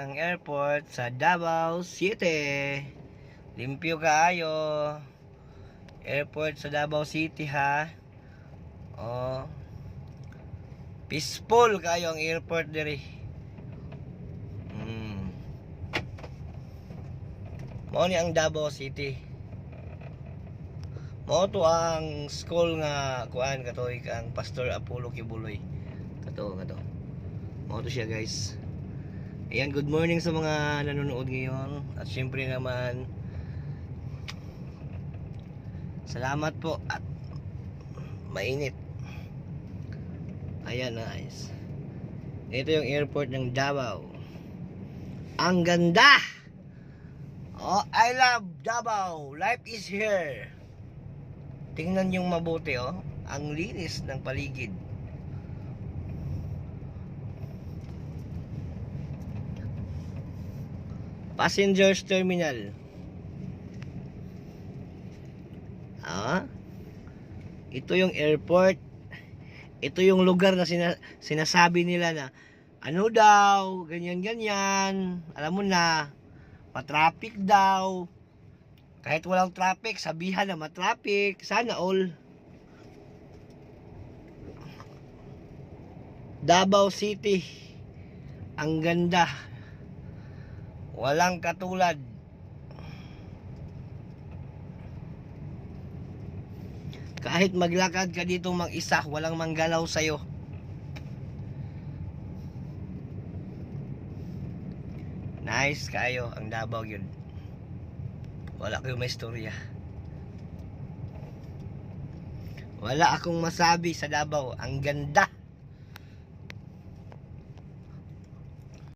ang airport sa Davao City. Limpyo kaayo. Airport sa Davao City ha. Oh. Peaceful kayo ang airport diri. Mm. Mao ni ang Davao City. Mao to ang school nga kuan katoy kang Pastor Apollo Kibuloy. Kato kato. Mao to siya guys. Ayan, good morning sa mga nanonood ngayon. At syempre naman, salamat po at mainit. Ayan, nice. Ito yung airport ng Davao. Ang ganda! Oh, I love Davao. Life is here. Tingnan yung mabuti, oh. Ang linis ng paligid. Passengers Terminal. Ah. Ito yung airport. Ito yung lugar na sina- sinasabi nila na ano daw, ganyan ganyan. Alam mo na, matraffic daw. Kahit walang traffic, sabihan na matraffic. Sana all. Davao City. Ang ganda. Walang katulad. Kahit maglakad ka dito mag-isa, walang manggalaw sa'yo. Nice kayo ang Davao yun. Wala kayong may istorya. Wala akong masabi sa Davao. Ang ganda.